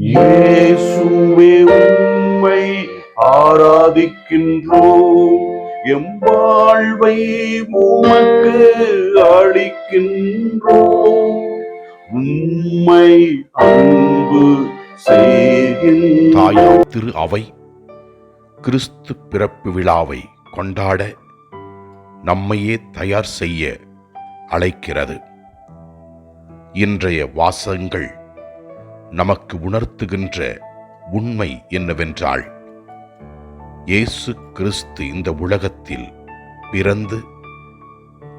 இயேசுவே உம்மை ஆராதிக்கின்றோம். எம் வாழ்வை உமக்கு அளிக்கின்றோம். உம்மை அன்பு செய்கின்றோம். திரு அவை கிறிஸ்து பிறப்பு விழாவை கொண்டாட நம்மையே தயார் செய்ய அழைக்கிறது. இன்றைய வாசங்கள் நமக்கு உணர்த்துகின்ற உண்மை என்னவென்றால் இயேசு கிறிஸ்து இந்த உலகத்தில் பிறந்து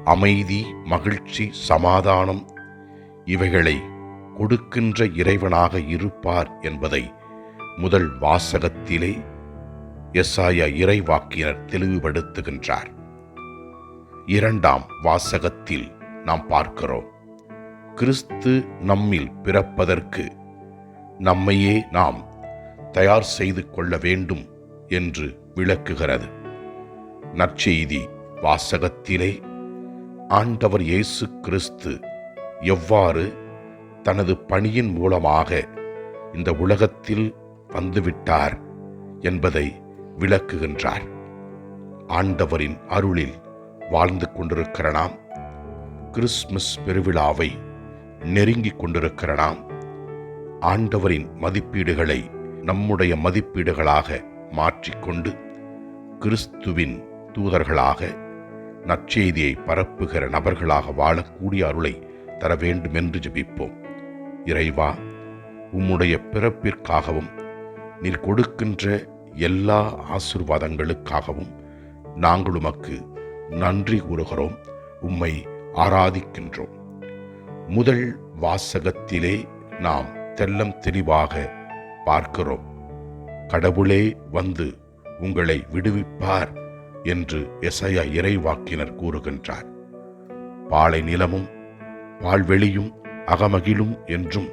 அமைதி மகிழ்ச்சி சமாதானம் இவைகளை கொடுக்கின்ற இறைவனாக இருப்பார் என்பதை முதல் வாசகத்திலே எஸ்ஆயா இறைவாக்கினர் தெளிவுபடுத்துகின்றார். இரண்டாம் வாசகத்தில் நாம் பார்க்கிறோம் கிறிஸ்து நம்மில் பிறப்பதற்கு நம்மையே நாம் தயார் செய்து கொள்ள வேண்டும் என்று விளக்குகிறது. நற்செய்தி வாசகத்திலே ஆண்டவர் இயேசு கிறிஸ்து எவ்வாறு தனது பணியின் மூலமாக இந்த உலகத்தில் வந்துவிட்டார் என்பதை விளக்குகின்றார். ஆண்டவரின் அருளில் வாழ்ந்து கொண்டிருக்கிற நாம் கிறிஸ்துமஸ் பெருவிழாவை நெருங்கிக் கொண்டிருக்கிற நாம் ஆண்டவரின் மதிப்பீடுகளை நம்முடைய மதிப்பீடுகளாக மாற்றிக்கொண்டு கிறிஸ்துவின் தூதர்களாக நற்செய்தியை பரப்புகிற நபர்களாக வாழக்கூடிய அருளை தர வேண்டும் என்று ஜபிப்போம். இறைவா உம்முடைய பிறப்பிற்காகவும் நீர் கொடுக்கின்ற எல்லா ஆசிர்வாதங்களுக்காகவும் நாங்கள் உமக்கு நன்றி கூறுகிறோம் உம்மை ஆராதிக்கின்றோம். முதல் வாசகத்திலே நாம் தெல்லம் தெளிவாக பார்க்கிறோம். கடவுளே வந்து உங்களை விடுவிப்பார் என்று எசையா இறைவாக்கினர் கூறுகின்றார். பாலை நிலமும் பால்வெளியும் அகமகிழும் என்றும்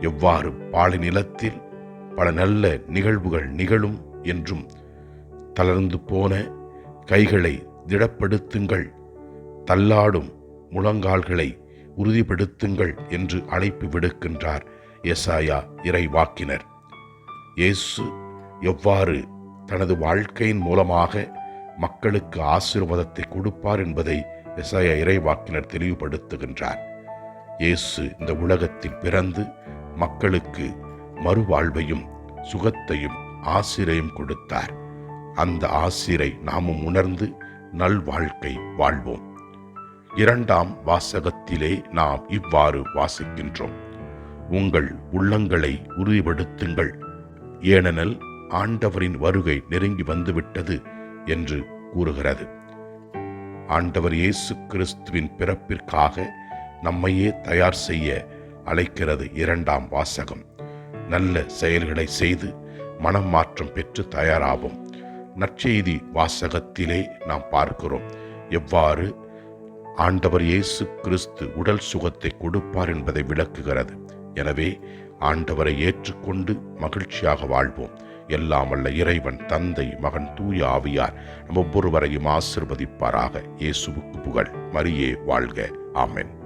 எவ்வாறு பாலை நிலத்தில் பல நல்ல நிகழ்வுகள் நிகழும் என்றும் தளர்ந்து போன கைகளை திடப்படுத்துங்கள் தள்ளாடும் முழங்கால்களை உறுதிப்படுத்துங்கள் என்று அழைப்பு விடுக்கின்றார். எசாயா இறைவாக்கினர். இயேசு எவ்வாறு தனது வாழ்க்கையின் மூலமாக மக்களுக்கு ஆசீர்வாதத்தை கொடுப்பார் என்பதை எசாயா இறைவாக்கினர் தெளிவுபடுத்துகின்றார். இயேசு இந்த உலகத்தில் பிறந்து மக்களுக்கு மறுவாழ்வையும் சுகத்தையும் ஆசிரையும் கொடுத்தார். அந்த ஆசிரை நாமும் உணர்ந்து நல்வாழ்க்கை வாழ்வோம். இரண்டாம் வாசகத்திலே நாம் இவ்வாறு வாசிக்கின்றோம். உங்கள் உள்ளங்களை உறுதிப்படுத்துங்கள். ஏனெனில் ஆண்டவரின் வருகை நெருங்கி வந்துவிட்டது என்று கூறுகிறது. ஆண்டவர் இயேசு கிறிஸ்துவின் பிறப்பிற்காக நம்மையே தயார் செய்ய அழைக்கிறது இரண்டாம் வாசகம். நல்ல செயல்களை செய்து மனம் மாற்றம் பெற்று தயாராகும் நற்செய்தி வாசகத்திலே நாம் பார்க்கிறோம். எவ்வாறு? ஆண்டவர் இயேசு கிறிஸ்து உடல் சுகத்தை கொடுப்பார் என்பதை விளக்குகிறது. எனவே ஆண்டவரை ஏற்றுக்கொண்டு மகிழ்ச்சியாக வாழ்வோம். எல்லாம் வல்ல இறைவன் தந்தை மகன் தூய ஆவியார் நம் ஒவ்வொருவரையும் ஆசிர்வதிப்பாராக. இயேசுவுக்கு புகழ். மரியே வாழ்க. ஆமென்.